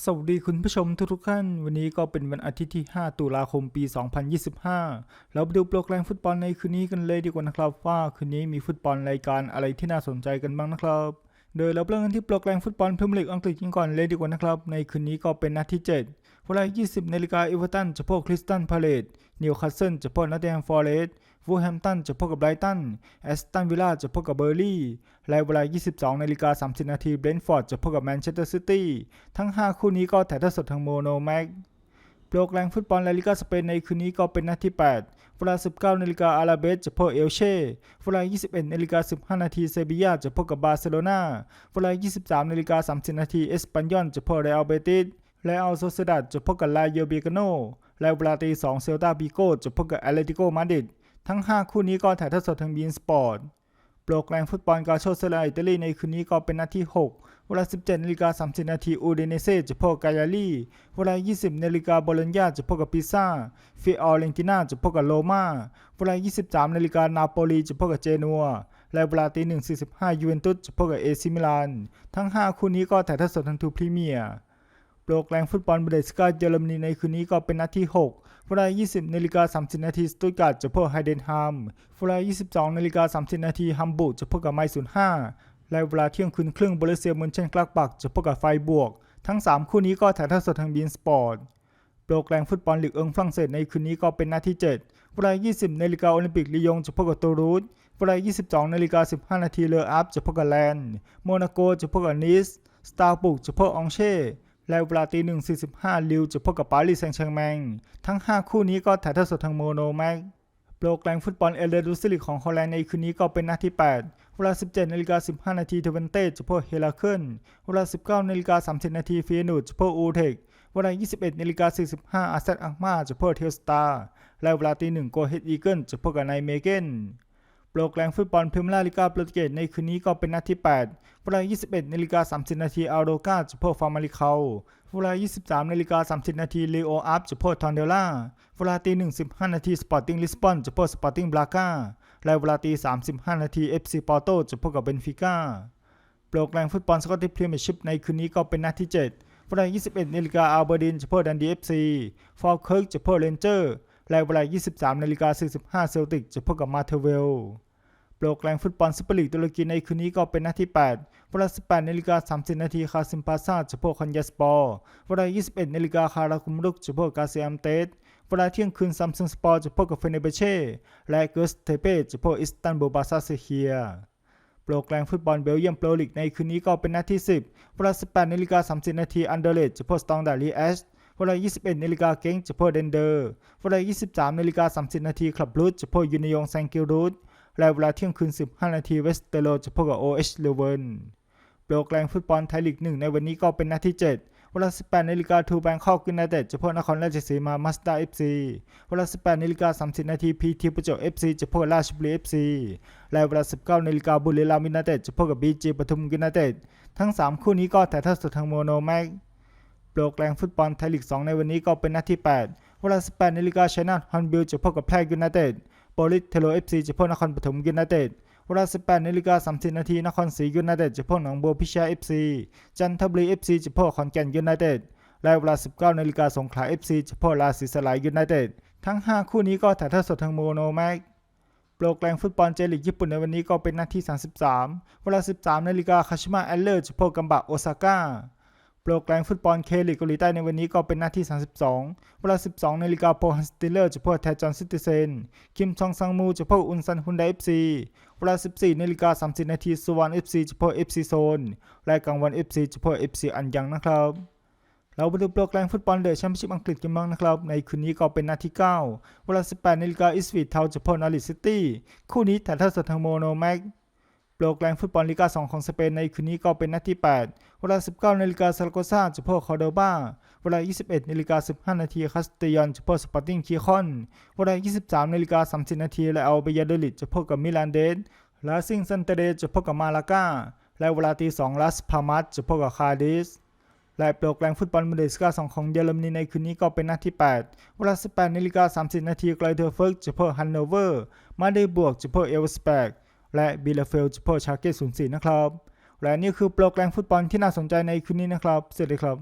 สวัสดีคุณผู้ชมทุกๆท่าน วันนี้ก็เป็นวันอาทิตย์ที่ 5 ตุลาคมปี 2025 เราไปดูโปรแกรมฟุตบอลในคืนนี้กันเลยดีกว่านะครับ ว่าคืนนี้มีฟุตบอลรายการอะไรที่น่าสนใจกันบ้างนะครับ โดยเราเริ่มกันที่โปรแกรมฟุตบอลพรีเมียร์ลีกอังกฤษกันก่อนเลยดีกว่านะครับ ในคืนนี้ก็เป็นนัดที่ 7 เวลา 20นาฬิกาเอเวอร์ตันจะพบคริสตันพาเลตนิวคาสเซิลจะพบนอตติงฟอร์เรสต์ วูแฮมตันจะพบกับไบรตัน แอสตันวิลล่าจะพบกับเบอร์ลี่และเวลา 22นาฬิกา30นาทีเบรนท์ฟอร์ดจะพบกับแมนเชสเตอร์ซิตี้ ทั้ง 5 คู่นี้ก็ถ่ายทอดสดทางโมโนแม็กโปรแกรมฟุตบอลลาลิกาสเปนในคืนนี้ก็เป็นนัดที่ 8 เวลา 19นาฬิกาอาราเบสจะพบเอลเช่เวลา 21นาฬิกา15นาทีเซบียาจะพบกับบาร์เซโลนาเวลา 23นาฬิกา30นาทีเอสปันยอนจะพบเรอัลเบติสและอัลโซเซดัดจะพบกับลาเยเบกาโนและเวลาตีสองเซลตาบิโกจะพบกับแอตเลติโกมาดริด ทั้ง 5 คู่นี้ก็ถ่ายทอดสดทางบีนสปอร์ตโปรแกรมฟุตบอลกาโชเซเลอิตาลีในคืนนี้ก็เป็นนัดที่ 6 เวลา 17นาฬิกา30นาทีอูเดเนเซจะพบกับกายาลีเวลา 20นาฬิกาโบโลญญาจะพบกับปิซ่าฟิออเรนติน่าจะพบกับโรมาเวลา 23นาฬิกานาโปลีจะพบกับเจนัวและเวลาตี1.45ยูเวนตุสจะพบกับเอซิมิลาน ทั้ง 5 คู่นี้ก็ถ่ายทอดสดทางทูพรีเมียร์โปรแกรมฟุตบอลเบเดสกาเยอรมนีในคืนนี้ก็เป็นนัดที่ 6 เวลา 20นาฬิกา30นาทีสตุตการ์ดจะพบไฮเดนฮัมเวลา 22นาฬิกา30นาทีฮัมบูร์กจะพบกับไมซูน5และเวลาเที่ยงคืนครึ่งบริเซียมุนเชนกลักบักจะพบกับไฟบวก ทั้ง 3 คู่นี้ก็ถ่ายทอดสดทางบีนสปอร์ตโปรแกรมฟุตบอลลีกเอิงฝรั่งเศสในคืนนี้ก็เป็นนัดที่ 7 เวลา 20นาฬิกาโอลิมปิกลียงจะพบกับตูรูสเวลา 22นาฬิกา15นาทีเลออัพจะพบกับแลนด์โมนาโกจะพบกับนิสสตาร์บุกจะพบกับองเช่ และเวลาตีหนึ่งสี่สิบห้าลิวจะพบกับปารีสแซงต์แชร์แมง ทั้ง 5 คู่นี้ก็ถ่ายทอดสดทางโมโนแม็กโปรแกรมฟุตบอลเอเลดูซิลิกของฮอลแลนด์ในคืนนี้ก็เป็นนัดที่ 8 เวลา 17นาฬิกา15นาทีเทเวนเต้จะพบเฮลาเคิลเวลา 19นาฬิกา30นาทีฟีนูดจะพบอูเทคเวลา 21นาฬิกา45อาเซตอังมาจะพบเทลสตาร์และเวลาตีหนึ่งโกเฮดอีเกิลจะพบกับไนเมเกน โปรแกรมฟุตบอลพรีเมียร์ลีกาโปรตุเกสในคืนนี้ก็เป็นนัดที่ 8เวลา 21นาฬิกา30 นาทีอัลโดกาจะพบฟาร์มาริเคาเวลา 23นาฬิกา30 นาทีเลโออัพจะพบทอนเดล่าเวลาตี1 15 นาทีสปอร์ติ้งลิสบอนจะพบสปอร์ติ้งบราก้าและเวลาตี35 นาทีเอฟซีปอร์โตจะพบกับเบนฟิก้าโปรแกรมฟุตบอลสกอตติชพรีเมียร์ชิพในคืนนี้ก็เป็นนัดที่ 7เวลา 21นาฬิกาอัลเบอร์ดินจะพบดันดีเอฟซีฟอลเคิร์กจะพบเรนเจอร์และเวลา 23นาฬิกา45เซลติกจะพบกับมาเทเวล โปรแกรมฟุตบอลซูเปอร์ลีกตุรกีในคืนนี้ก็เป็นนัดที่8เวลา 18นาฬิกา30นาทีคาซิมปาซาจะพบคอนยาสปอร์เวลา 21นาฬิกาคาราคุมรุกจะพบกาเซียมเตสเวลาเที่ยงคืนซัมซุงสปอร์จะพบกับเฟเนเบเช่และเกอร์สเทเปจะพบอิสตันบูลบาซาเซเฮียโปรแกรมฟุตบอลเบลเยียมโปรลีกในคืนนี้ก็เป็นนัดที่ 10 เวลา 18นาฬิกา30นาทีอันเดอร์เลตจะพบสตองดาลีเอชเวลา 21นาฬิกาเก้งจะพบเดนเดอร์ เวลา 23นาฬิกา30นาทีคลับรูทจะพบยูนิยงแซงกิรูท และเวลาเที่ยงคืน 15 นาทีเวสเตโลจะพบกับ OH เลเวนโปรแกรมฟุตบอลไทยลีก 1 ในวันนี้ก็เป็นนัดที่ 7 เวลา 18นาฬิกาทูแบงคอกยูไนเต็ดจะพบนครราชสีมามาสด้าเอฟซีเวลา 18นาฬิกา30 นาทีพีทีประจวบเอฟซีจะพบกับราชบุรีเอฟซีและเวลา 19นาฬิกาบุรีรัมย์ยูไนเต็ดจะพบกับบีจีปทุมยูไนเต็ดทั้ง 3 คู่นี้ก็ถ่ายทอดสดทางโมโนแม็กโปรแกรมฟุตบอลไทยลีก 2 ในวันนี้ก็เป็นนัดที่ 8 เวลา 18นาฬิกาชัยนาทฮอนบิลจะพบกับแพร่ยูไนเต็ด โปลิสเทโลเอฟซีจะพบนครปฐมยูไนเต็ดเวลา 18นาฬิกา30นาทีนครศรียูไนเต็ดจะพบหนองบัวพิชยาเอฟซีจันทบุรีเอฟซีจะพบขอนแก่นยูไนเต็ดและเวลา 19นาฬิกาสงขลาเอฟซีจะพบราศีสลายยูไนเต็ดทั้ง 5 คู่นี้ก็ถ่ายทอดสดทางโมโนแม็กโปรแกรมฟุตบอลเจลีกญี่ปุ่นในวันนี้ก็เป็นนัดที่ 33 เวลา 13นาฬิกาคาชิมะแอลเลอร์จะพบกับบะโอซาก้า โปรแกรมฟุตบอลเคลีกเกาหลีใต้ในวันนี้ก็เป็นนัดที่ 32 เวลา 12นาฬิกาโปฮันสติเลอร์จะพบแทจอนซิติเซน คิมซองซังมูจะพบอุนซันฮุนไดเอฟซีเวลา 14นาฬิกา30นาทีสุวรรณเอฟซีจะพบเอฟซีโซนและกลางวันเอฟซีจะพบเอฟซีอันยังนะครับ เราไปดูโปรแกรมฟุตบอลเดอะแชมเปี้ยนชิพอังกฤษกันบ้างนะครับ ในคืนนี้ก็เป็นนัดที่ 9 เวลา 18นาฬิกาอิสวีทเทาจะพบนอริสซิตี้ คู่นี้ถ่ายทอดสดทางโมโนแม็ก โปรแรมฟุตบอลลีกา2ของสเปนในคืนนี้ก็เป็นนัดที่ 8 เวลา 19นาฬิกาซาร์โกซาจะพบคอร์โดบาเวลา 21นาฬิกา15นาทีคาสเตยอนจะพบสปอร์ติ้งคีคอน เวลา 23นาฬิกา30นาทีและอัลเบียดลิดจะพบกับมิลานเดสลาซิงซันเตเดจะพบกับมาลากา และเวลาตี2ลัสพามัสจะพบกับคาร์ดิสและโปรแกรมฟุตบอลบูนเดสกา2ของเยอรมนีในคืนนี้ก็เป็นนัดที่ 8 เวลา 18นาฬิกา30นาทีไกลเทอร์เฟิร์กจะพบฮันโนเวอร์ มาเดบวกจะพบเอลสเปก และบิลเฟลจะพบชาเกต04 นะครับ และนี่คือโปรแกรมฟุตบอลที่น่าสนใจในคืนนี้นะครับ สวัสดีครับ